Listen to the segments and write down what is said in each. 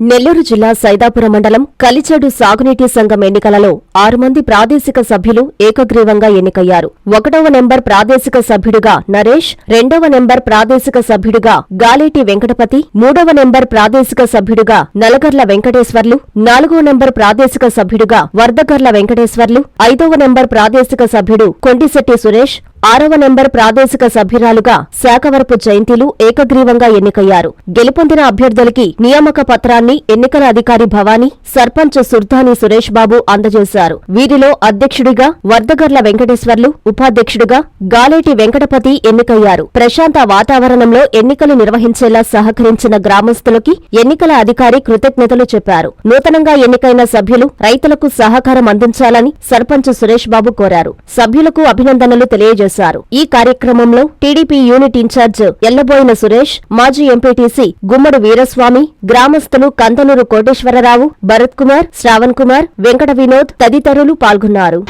నెల్లూరు జిల్లా సైదాపురం మండలం కలిచెడు సాగునీటి సంఘం ఎన్నికలలో ఆరు మంది ప్రాదేశిక సభ్యులు ఏకగ్రీవంగా ఎన్నికయ్యారు. ఒకటవ నెంబర్ ప్రాదేశిక సభ్యుడిగా నరేష్ రెండవ నెంబర్ ప్రాదేశిక సభ్యుడిగా గాలేటి వెంకటపతి మూడవ నెంబర్ ప్రాదేశిక సభ్యుడిగా నలగర్ల వెంకటేశ్వర్లు నాలుగో నెంబర్ ప్రాదేశిక సభ్యుడిగా వర్దగర్ల వెంకటేశ్వర్లు ఐదవ నెంబర్ ప్రాదేశిక సభ్యుడు కొండిశెట్టి సురేష్ ఆరవ నెంబర్ ప్రాదేశిక సభ్యురాలుగా శాఖవరపు జయంతిలు ఏకగ్రీవంగా ఎన్నికయ్యారు. గెలుపొందిన అభ్యర్థులకి నియామక పత్రాన్ని ఎన్నికల అధికారి భవానీ సర్పంచ్ సుర్ధాని సురేష్ బాబు అందజేశారు. వీరిలో అధ్యక్షుడిగా వర్దగర్ల వెంకటేశ్వర్లు ఉపాధ్యక్షుడిగా గాలేటి వెంకటపతి ఎన్నికయ్యారు. ప్రశాంత వాతావరణంలో ఎన్నికలు నిర్వహించేలా సహకరించిన గ్రామస్తులకి ఎన్నికల అధికారి కృతజ్ఞతలు చెప్పారు. నూతనంగా ఎన్నికైన సభ్యులు రైతులకు సహకారం అందించాలని సర్పంచ్ సురేష్ బాబు కోరారు. సభ్యులకు అభినందనలు తెలియజేశారు. చేశారు. ఈ కార్యక్రమంలో TDP unit incharge Yellaboina Suresh మాజీ ఎంపీటీసీ గుమ్మడి వీరస్వామి గ్రామస్తులు కందనూరు కోటేశ్వరరావు భరత్ కుమార్ శ్రావణ్ కుమార్ వెంకట వినోద్ తదితరులు పాల్గొన్నారు.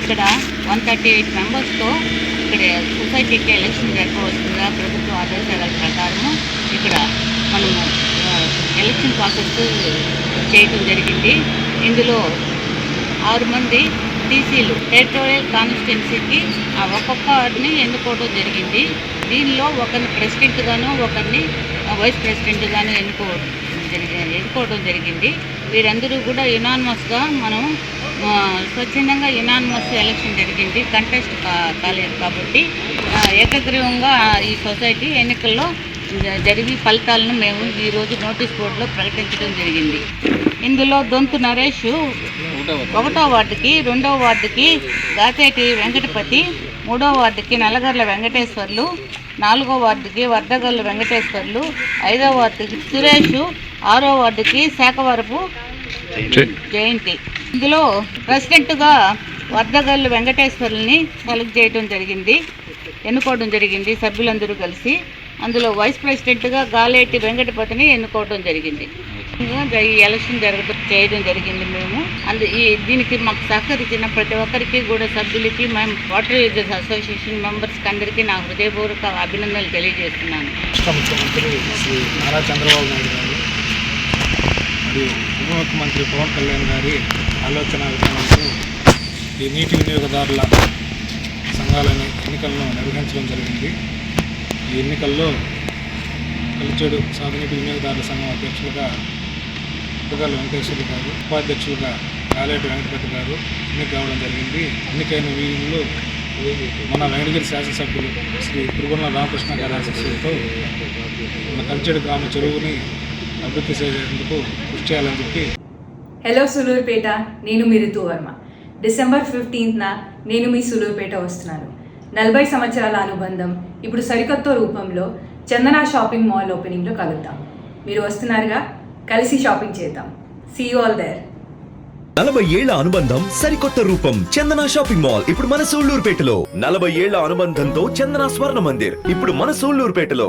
ఇక్కడ వన్ థర్టీ ఎయిట్ మెంబర్స్తో ఇక్కడ సొసైటీకి ఎలక్షన్ జరగవలసిందిగా ప్రభుత్వ ఆదేశాల ప్రకారము ఇక్కడ మనము ఎలక్షన్ ప్రాసెస్ చేయటం జరిగింది. ఇందులో ఆరు మంది టీసీలు టెరిటోరియల్ కాన్స్టిట్యున్సీకి ఒక్కొక్క వారిని ఎన్నుకోవడం జరిగింది. దీనిలో ఒకరిని ప్రెసిడెంట్గాను ఒకరిని వైస్ ప్రెసిడెంట్గాను ఎన్నుకో జరిగి ఎన్నుకోవడం జరిగింది. వీరందరూ కూడా యునానిమస్గా మనం స్వచ్ఛందంగా యునానిమస్ ఎలక్షన్ జరిగింది. కంటెస్ట్ కాలేదు కాబట్టి ఏకగ్రీవంగా ఈ సొసైటీ ఎన్నికల్లో జ- జరిగి ఫలితాలను మేము ఈరోజు నోటీస్ బోర్డులో ప్రకటించడం జరిగింది. ఇందులో దొంతు నరేష్ ఒకటో వార్డుకి రెండో వార్డుకి గాతేటి వెంకటపతి మూడో వార్డుకి నల్లగర్ల వెంకటేశ్వర్లు నాలుగో వార్డుకి వర్ధగల్లు వెంకటేశ్వర్లు ఐదో వార్డుకి సురేష్ ఆరో వార్డుకి శాఖవరపు జయంతి. ఇందులో ప్రెసిడెంట్గా వర్ధగల్లు వెంకటేశ్వర్లని సెలెక్ట్ చేయడం జరిగింది ఎన్నుకోవడం జరిగింది సభ్యులందరూ కలిసి. అందులో వైస్ ప్రెసిడెంట్గా గాలేటి వెంకటపతిని ఎన్నుకోవడం జరిగింది. ఈ ఎలక్షన్ జరగడం చేయడం జరిగింది మేము. అందు ఈ దీనికి మాకు సహకరించిన ప్రతి ఒక్కరికి కూడా సభ్యులకి మేము వాటర్ యూజర్స్ అసోసియేషన్ మెంబర్స్కి అందరికీ నా హృదయపూర్వక అభినందనలు తెలియజేస్తున్నాను. ముఖ్యమంత్రి శ్రీ నారా చంద్రబాబు నాయుడు గారు మరియు ఉప ముఖ్యమంత్రి పవన్ కళ్యాణ్ గారి ఆలోచన విధానంతో ఈ నీటి వినియోగదారుల సంఘాలని ఎన్నికలను నిర్వహించడం జరిగింది. ఈ ఎన్నికల్లో కలిచేడు సాగునీటి వినియోగదారుల సంఘం అధ్యక్షులుగా పుట్టగాల వెంకటేశ్వర గారు ఉపాధ్యక్షులుగా కాలేటి వెంకటపతి గారు ఎన్నిక కావడం జరిగింది. ఎన్నికైన వీళ్ళు మన వెంకటగిరి శాసనసభ్యులు శ్రీ తిరుమల రామకృష్ణ గారి ఆశస్సులతో మన కంచెడు గ్రామ చెరువుని అభివృద్ధి చేసేందుకు కృషి చేయాలని చెప్పి హలో సులూరుపేట నేను మీ ఋతు వర్మ. డిసెంబర్ ఫిఫ్టీన్త్న నేను మీ సులూరుపేట వస్తున్నాను. నలభై సంవత్సరాల అనుబంధం ఇప్పుడు సరికొత్త రూపంలో చందన షాపింగ్ మాల్ ఓపెనింగ్లో కలుద్దాం. మీరు వస్తున్నారుగా? కలిసి షాపింగ్ చేద్దాం. సీ ఆల్ దేర్ నలభై ఏళ్ళ అనుబంధం సరికొత్త రూపం చందన షాపింగ్ మాల్. ఇప్పుడు మన సూళ్ళూరుపేటలో నలభై ఏళ్ళ అనుబంధంతో చందన స్వర్ణ మందిర్ ఇప్పుడు మన సూళ్ళూరుపేటలో